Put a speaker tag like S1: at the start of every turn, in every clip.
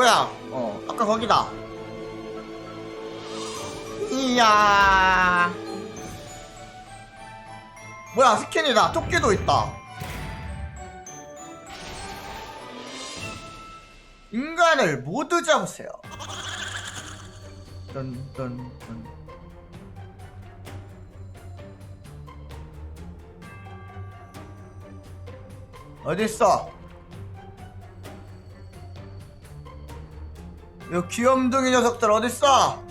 S1: 이거야. 어, 아까 거기다. 이야. 뭐야, 스킨이다. 토끼도 있다. 인간을 모두 잡으세요. 딴, 딴, 딴. 어딨어? 이 귀염둥이 녀석들 어딨어?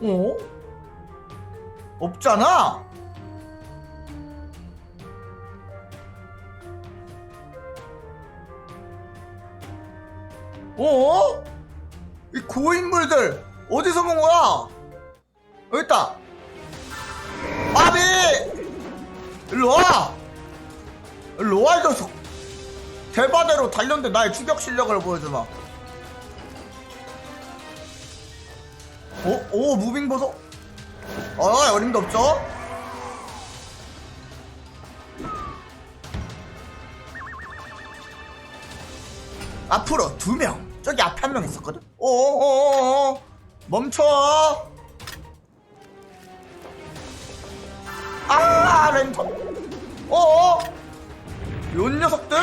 S1: 어? 없잖아? 어? 이 고인물들 어디서 본 거야? 여기 있다. 아비! 일로 와! 이 녀석! 대바대로 달렸는데 나의 추격 실력을 보여주마. 어? 오, 무빙 보소? 어, 어림도 없죠? 앞으로 두 명. 저기 앞에 한 명 있었거든? 오오오오. 멈춰! 아, 랜턴. 어어? 요 녀석들?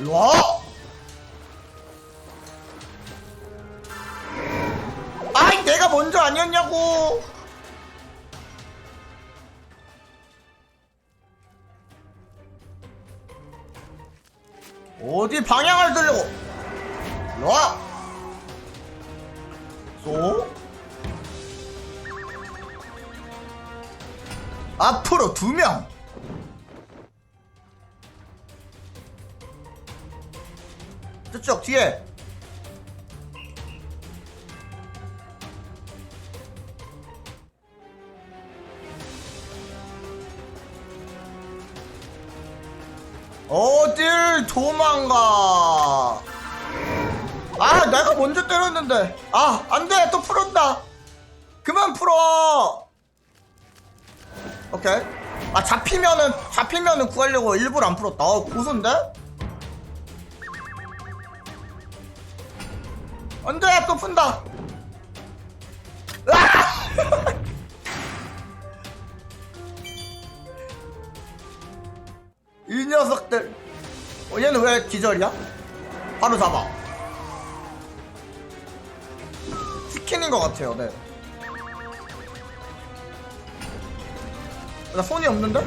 S1: 일로 와! 아이, 내가 먼저 아니었냐고! 어디 방향을 들려고! 일로 와! 쏘? 앞으로 두 명. 저쪽 뒤에. 어딜 도망가. 아, 내가 먼저 때렸는데. 아, 안 돼. 또 풀었다. 그만 풀어. 오케이. 아, 잡히면은, 잡히면은 구하려고 일부러 안 풀었다. 어, 고소인데? 안 돼. 또 푼다. 으아! 이 녀석들. 어, 얘는 왜 기절이야? 바로 잡아. 치킨인 것 같아요, 네. 나 손이 없는데?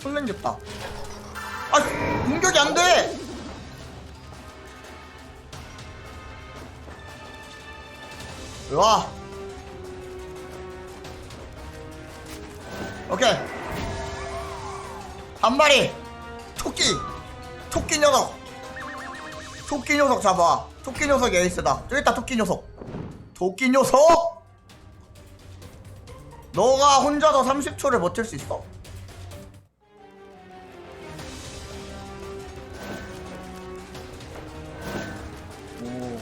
S1: 손 생겼다. 아, 공격이 안 돼! 이리 와. 오케이. 한 마리. 토끼. 토끼 녀석. 토끼 녀석 잡아. 토끼 녀석이 에이스다. 저기 있다, 토끼 녀석. 토끼 녀석! 너가 혼자서 30초를 버틸 수 있어. 오.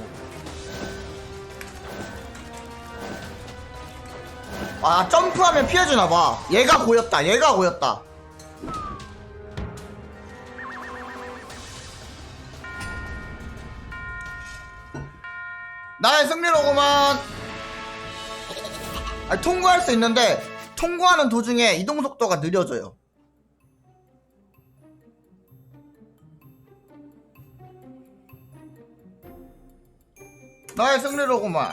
S1: 아, 점프하면 피해주나봐. 얘가 보였다, 얘가 보였다. 나의 승리로구만. 아니, 통과할 수 있는데 통과하는 도중에 이동 속도가 느려져요. 나의 승리로구만.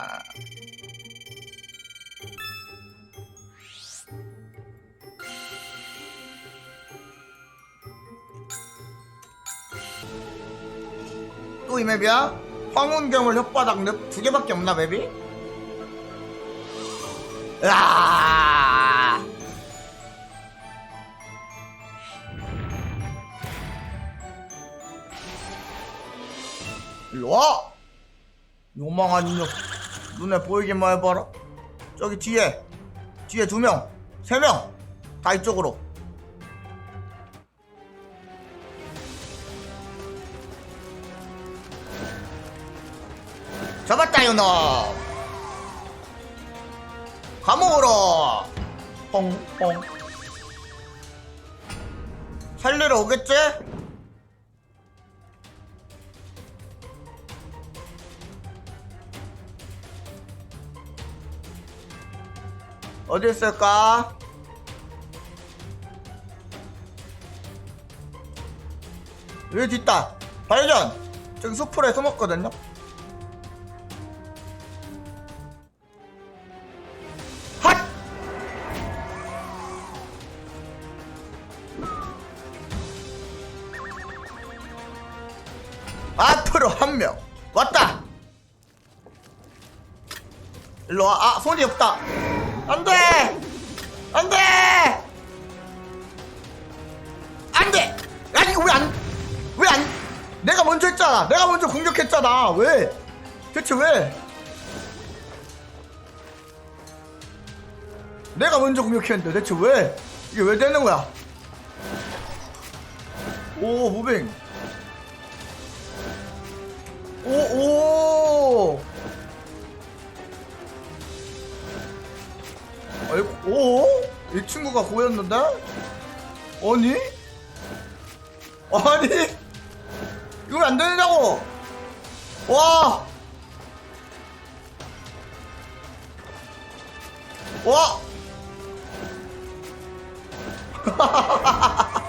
S1: 또 이 맵이야? 황혼괴물 혓바닥 늪 두 개밖에 없나 맵이? 으아! 일로 와! 요망한 녀석 눈에 보이기만 해봐라 저기 뒤에 뒤에 두 명, 세 명 다 이쪽으로 잡았다 요놈 감옥으로. 뽕뽕 살리러 오겠지? 어디 있을까? 여기 있다. 발견! 저기 수풀에 숨었거든요 일로 와. 아 손이 없다. 안돼! 안돼! 안돼! 아니 이거 왜안 왜 안 내가 먼저 했잖아. 내가 먼저 공격했잖아. 왜? 대체 왜? 내가 먼저 공격했는데 대체 왜? 이게 왜 되는 거야? 오 무빙. 오오 오 이 친구가 고였는데? 아니? 아니? 왜안 되냐고! 와! 와!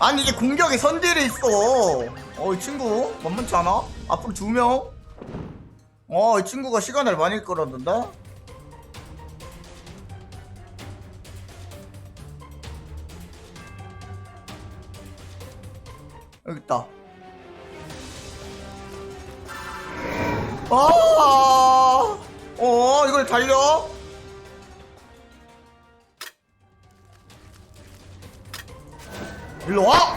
S1: 아니 이게 공격에 선딜이 있어. 어이 친구 만만치 않아? 앞으로 두명 어 이 친구가 시간을 많이 끌었는데 여기 있다 아, 어, 이걸 달려? 일로 와!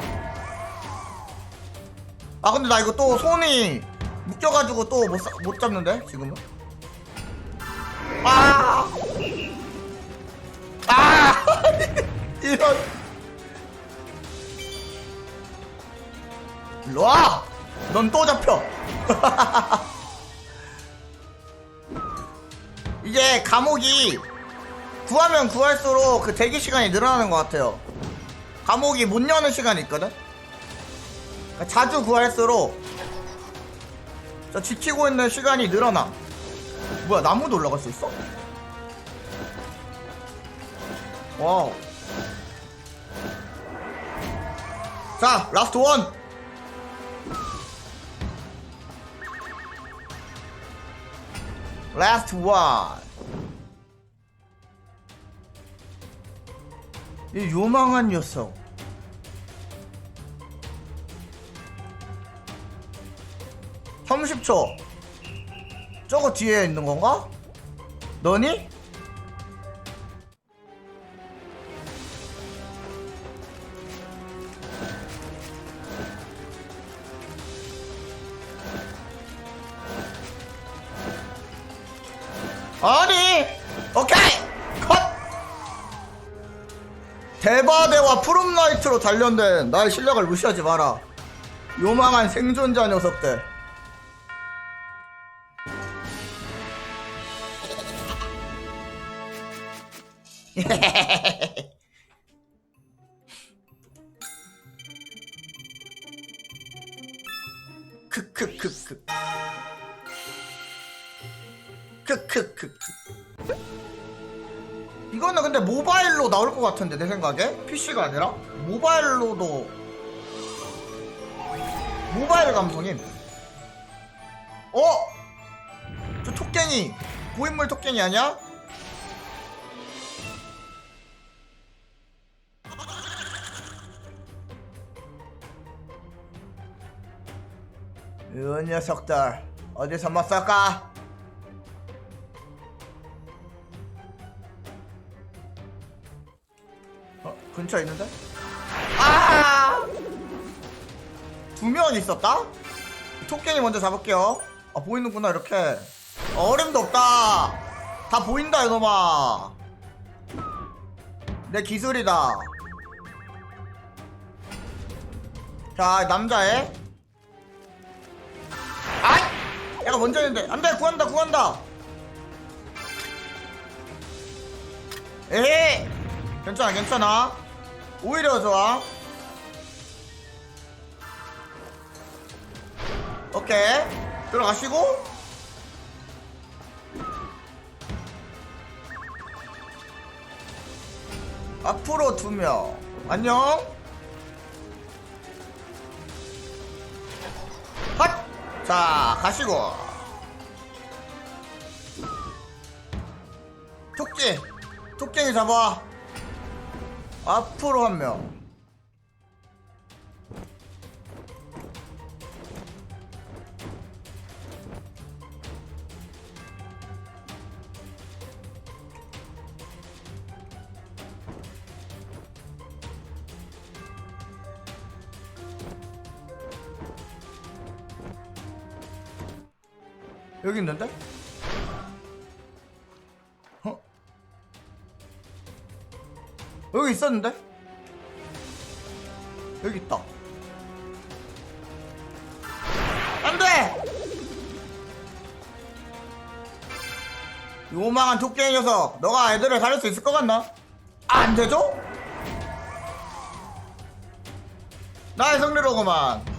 S1: 아, 근데 나 이거 또 손이 묶여가지고 또 못 못 잡는데, 지금은? 아! 아! 이런. 일로 와! 넌 또 잡혀! 이게 감옥이 구하면 구할수록 그 대기 시간이 늘어나는 것 같아요. 감옥이 못 여는 시간이 있거든? 그러니까 자주 구할수록 저 지키고 있는 시간이 늘어나. 뭐야, 나무도 올라갈 수 있어? 와우. 자, 라스트 원! Last one. 이 요망한 녀석. (30초) 저거 뒤에 있는 건가? 너니? 아니! 오케이! 컷! 대바대와 푸른라이트로 단련된 나의 실력을 무시하지 마라. 요망한 생존자 녀석들 크크크크. 크크크크. 이거는 근데 모바일로 나올 것 같은데 내 생각에? PC가 아니라? 모바일로도. 모바일 감성임 어? 저 토깽이. 고인물 토깽이 아니야? 이 녀석들 어디서 못 쓸까? 어? 근처에 있는데? 아! 두 명 있었다? 토끼이 먼저 잡을게요. 아, 보이는구나, 이렇게. 어, 어림도 없다. 다 보인다, 이놈아. 내 기술이다. 자, 남자애. 약간 원정인데. 안돼 구한다 구한다. 에이 괜찮아 괜찮아. 오히려 좋아. 오케이. 들어가시고. 앞으로 두명. 안녕. 자 가시고. 토끼 토끼 잡아. 앞으로 한명 여기 있는데? 어? 여기 있었는데? 여기 있다. 안 돼! 요망한 토끼 녀석, 너가 애들을 살릴 수 있을 것 같나? 안 되죠? 나의 승리로구만.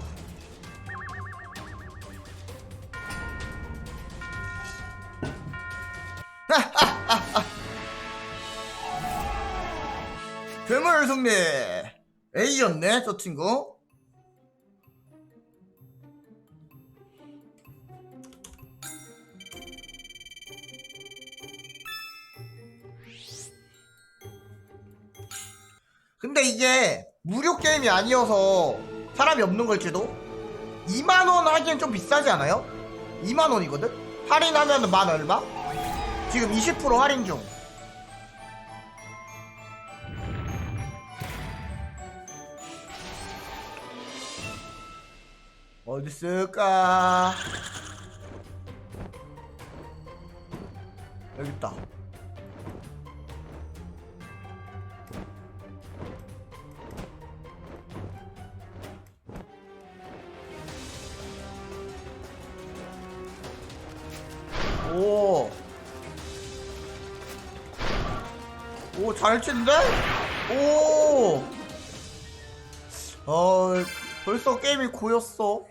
S1: 괴물 승리 A였네 저 친구 근데 이게 무료 게임이 아니어서 사람이 없는 걸지도 2만원 하기엔 좀 비싸지 않아요? 2만원이거든? 할인하면 만 얼마? 지금 20% 할인 중 어디 있을까? 여기 있다. 잘 친데? 오. 어, 벌써 게임이 고였어.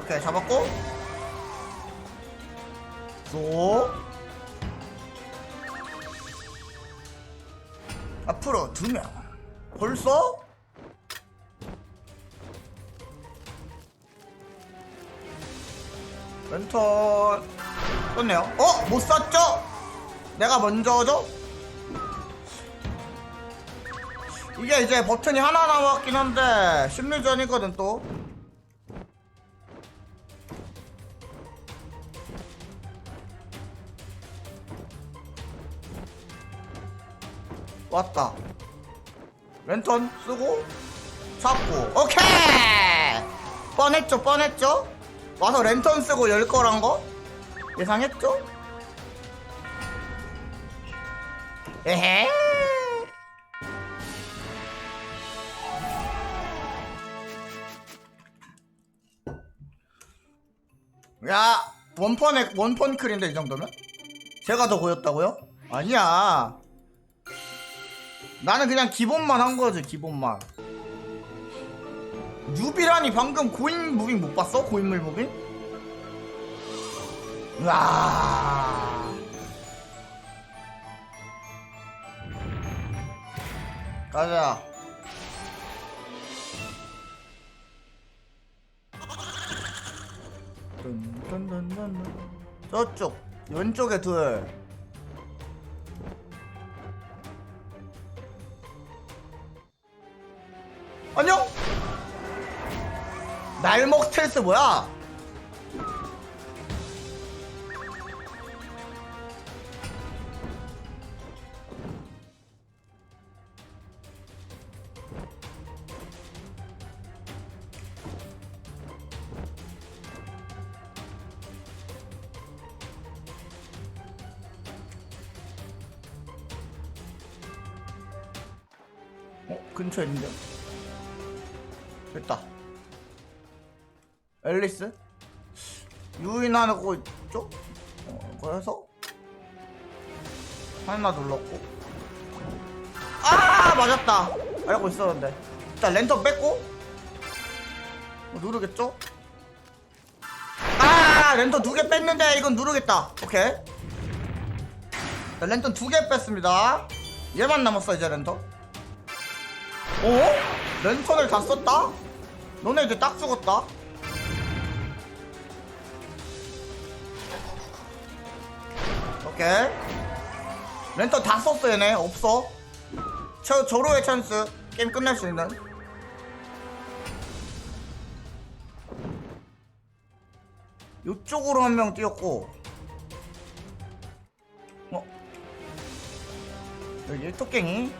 S1: 오케이, 잡았고. 쏘. 앞으로 두 명. 벌써? 랜턴 떴네요. 어? 못 쐈죠? 내가 먼저죠? 이게 이제 버튼이 하나 남았긴 한데 심리전이거든 또. 왔다. 랜턴 쓰고 잡고. 오케이! 뻔했죠 뻔했죠 와서 랜턴 쓰고 열 거란 거 예상했죠? 에헤 야 원펀에 원펀 클인데 이 정도면? 제가 더 고였다고요? 아니야 나는 그냥 기본만 한 거지 기본만 뉴비라니 방금 고인 무빙 못 봤어? 고인물 무빙? 으아 가자. 저쪽 왼쪽에 둘 안녕? 날먹 스텔스 뭐야? 어? 근처에 있는데? 유인하는 거 있죠? 어, 그래서? 하나 눌렀고. 아 맞았다. 알고 있었는데. 일단 랜턴 뺐고. 어, 누르겠죠? 아 랜턴 두 개 뺐는데 이건 누르겠다. 오케이. 자, 랜턴 두 개 뺐습니다. 얘만 남았어 이제 랜턴. 어? 랜턴을 다 썼다? 너네 이제 딱 죽었다 오케이. 랜턴 다 썼어 얘네. 없어. 저, 저로의 찬스. 게임 끝날 수 있는. 이쪽으로 한 명 뛰었고. 어? 여기 일토깽이?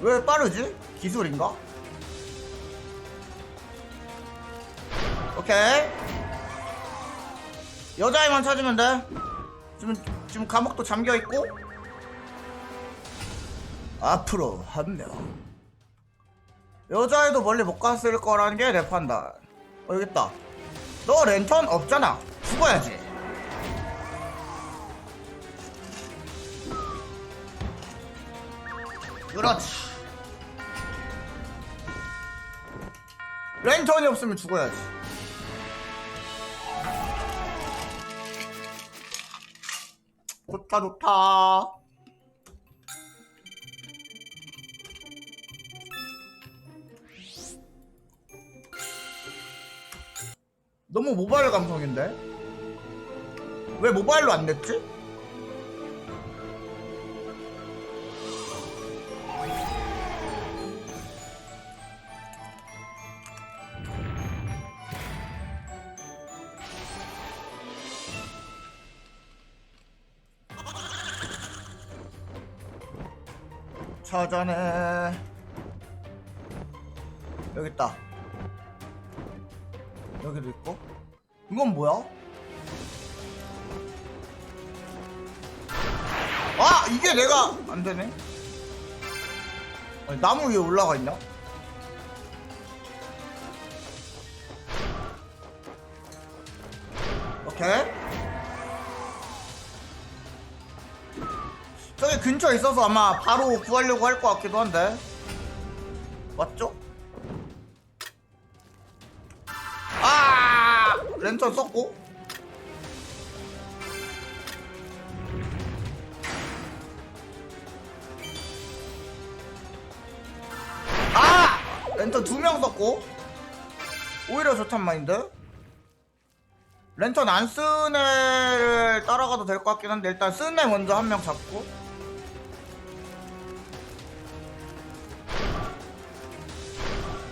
S1: 왜 빠르지? 기술인가? 오케이. 여자애만 찾으면 돼 지금 지금 감옥도 잠겨 있고? 앞으로 한 명. 여자애도 멀리 못 갔을 거라는 게 내 판단. 어 여기 있다. 너 랜턴 없잖아. 죽어야지. 그렇지. 랜턴이 없으면 죽어야지 좋다 좋다 너무 모바일 감성인데? 왜 모바일로 안 냈지? 찾아내 여기 있다. 여기도 있고. 이건 뭐야? 아 이게 내가 안 되네. 아니, 나무 위에 올라가 있나? 오케이 근처에 있어서 아마 바로 구하려고 할 것 같기도 한데. 맞죠? 아! 랜턴 썼고. 아! 랜턴 두 명 썼고. 오히려 좋단 마인드 랜턴 안 쓰는 애를 따라가도 될 것 같긴 한데 일단 쓰는 애 먼저 한 명 잡고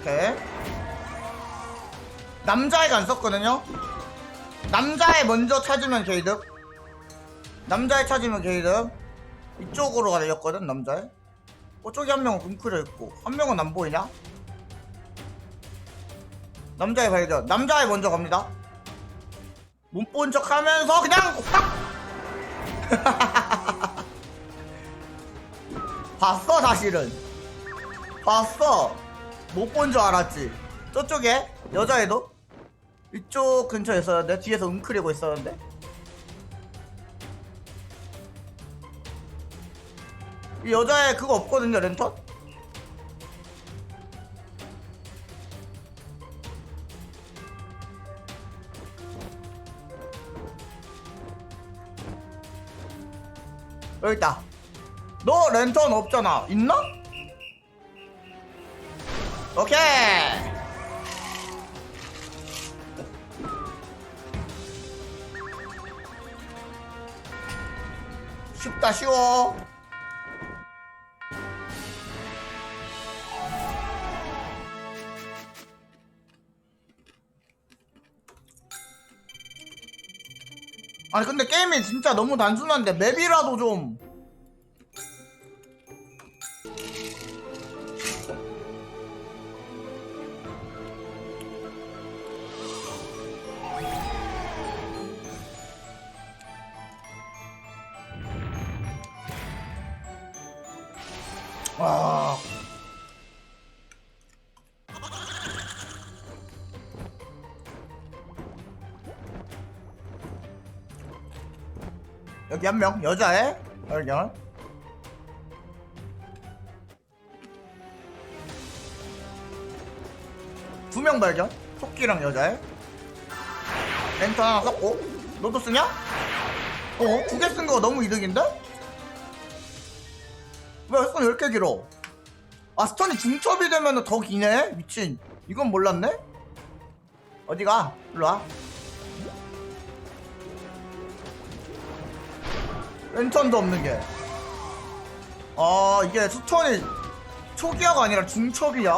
S1: 오케이 남자애가 안 썼거든요? 남자애 먼저 찾으면 게이득. 남자애 찾으면 게이득. 이쪽으로 가려거든 남자애. 어 저기 한 명은 웅크려 있고 한 명은 안 보이냐? 남자애 발견 남자애 먼저 갑니다. 못 본 척 하면서 그냥 확 봤어 사실은. 봤어 못 본 줄 알았지. 저쪽에 여자애도? 이쪽 근처에 있었는데 뒤에서 웅크리고 있었는데. 이 여자애 그거 없거든요 랜턴? 여기 있다. 너 랜턴 없잖아. 있나? 오케이. 쉽다 쉬워. 아니 근데 게임이 진짜 너무 단순한데 맵이라도 좀 한 명 여자애 발견 두 명 발견 토끼랑 여자애 랜턴 하나 썼고 너도 쓰냐? 어? 두 개 쓴 거 너무 이득인데? 왜 스턴 왜 이렇게 길어? 아 스턴이 중첩이 되면 더 기네? 미친 이건 몰랐네? 어디가? 일로와 랜턴도 없는 게. 아, 이게 스턴이 초기화가 아니라 중첩이야.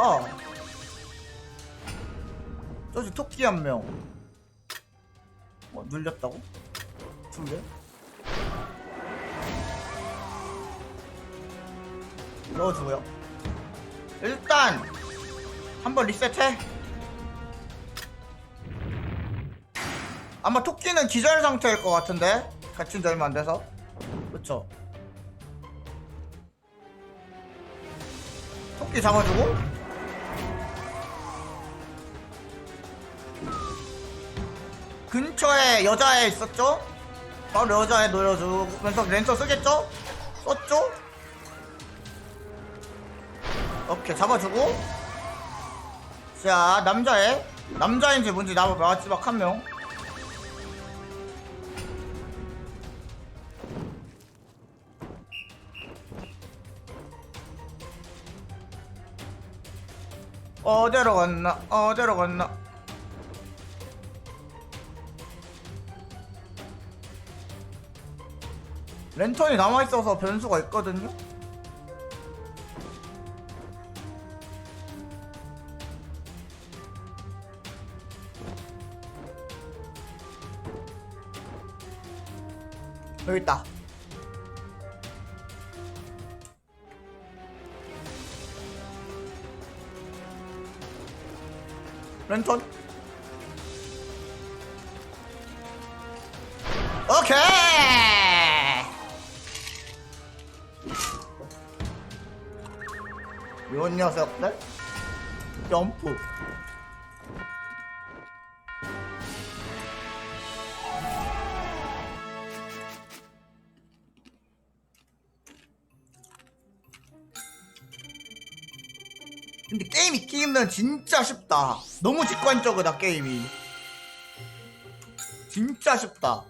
S1: 저지 토끼 한 명. 뭐, 눌렸다고? 두 개? 넣어주고요. 일단, 한번 리셋해. 아마 토끼는 기절 상태일 것 같은데? 갇힌 지 얼마 안 돼서. 그쵸 토끼 잡아주고 근처에 여자애 있었죠? 바로 여자애 노려주면서 랜서 쓰겠죠? 썼죠? 오케이 잡아주고 자 남자애 남자인지 뭔지 나무 마지막 한명 어디로 갔나? 어디로 갔나? 랜턴이 남아있어서 변수가 있거든요? 여기 있다. 랜턴. 오케이! 이런 녀석들. 점프 이 게임은 진짜 쉽다. 너무 직관적이다 게임이. 진짜 쉽다.